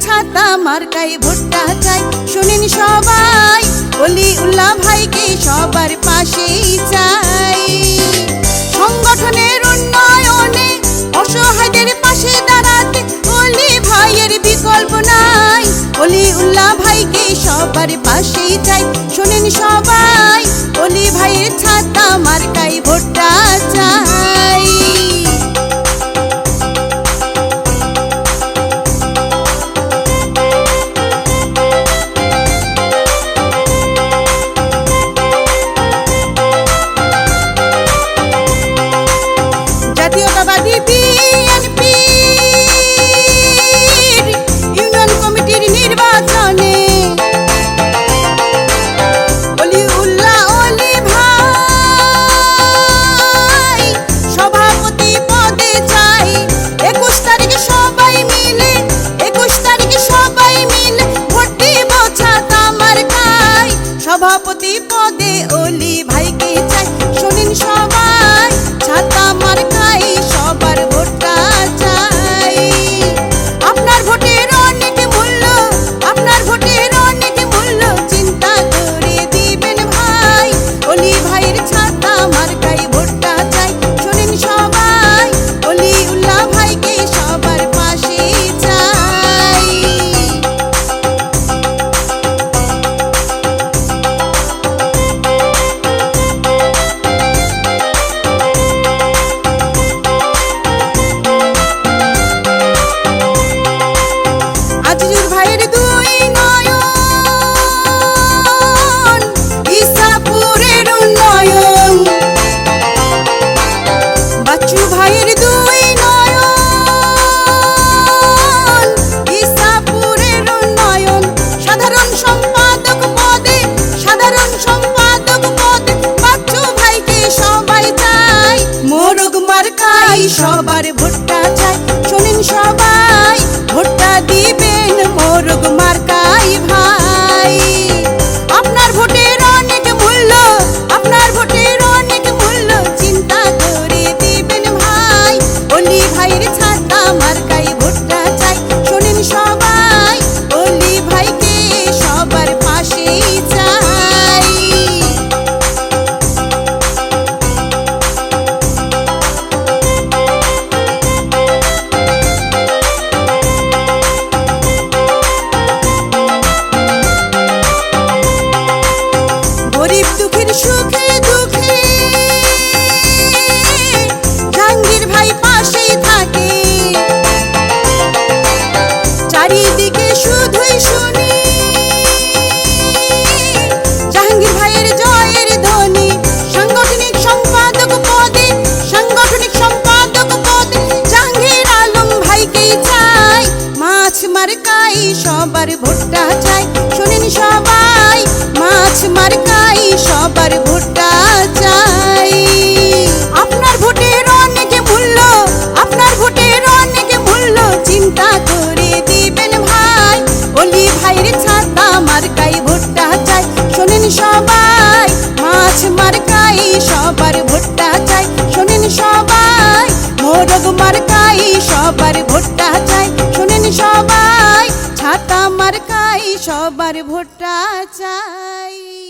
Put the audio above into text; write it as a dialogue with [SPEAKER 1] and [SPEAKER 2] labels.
[SPEAKER 1] ছাতা মার্কাই ভোটটা চাই। শুনেন সবাই, অলি উল্লাহ ভাইকে সবার পাশেই চাই। সংগঠনের উন্নয়নে অসহায়দের পাশে দাঁড়াতে অলি ভাইয়ের বিকল্প নাই। অলি উল্লাহ ভাইকে সবার পাশেই চাই। শোনেন সবাই, অলি ভাইয়ের ছাতা মার্কাই ভোটটা চাই। সবার ভোটটা চারিদিকে শুধুই শুনি। জাহাঙ্গীর ভাইয়ের জয়ের ধ্বনি, সাংগঠনিক সম্পাদক পদে, সাংগঠনিক সম্পাদক পদে জাহাঙ্গীর আলম ভাইকেই চাই। মাছ মার্কাই সবার ভোটটা চাই। শোনেন সবাই, মাছ মার্কাই সবার সবার ভোটটা চাই। শোনেন সবাই, মোরগ মার্কাই সবার ভোটটা চাই। শোনেন সবাই, ছাতা মার্কাই সবার ভোটটা চাই।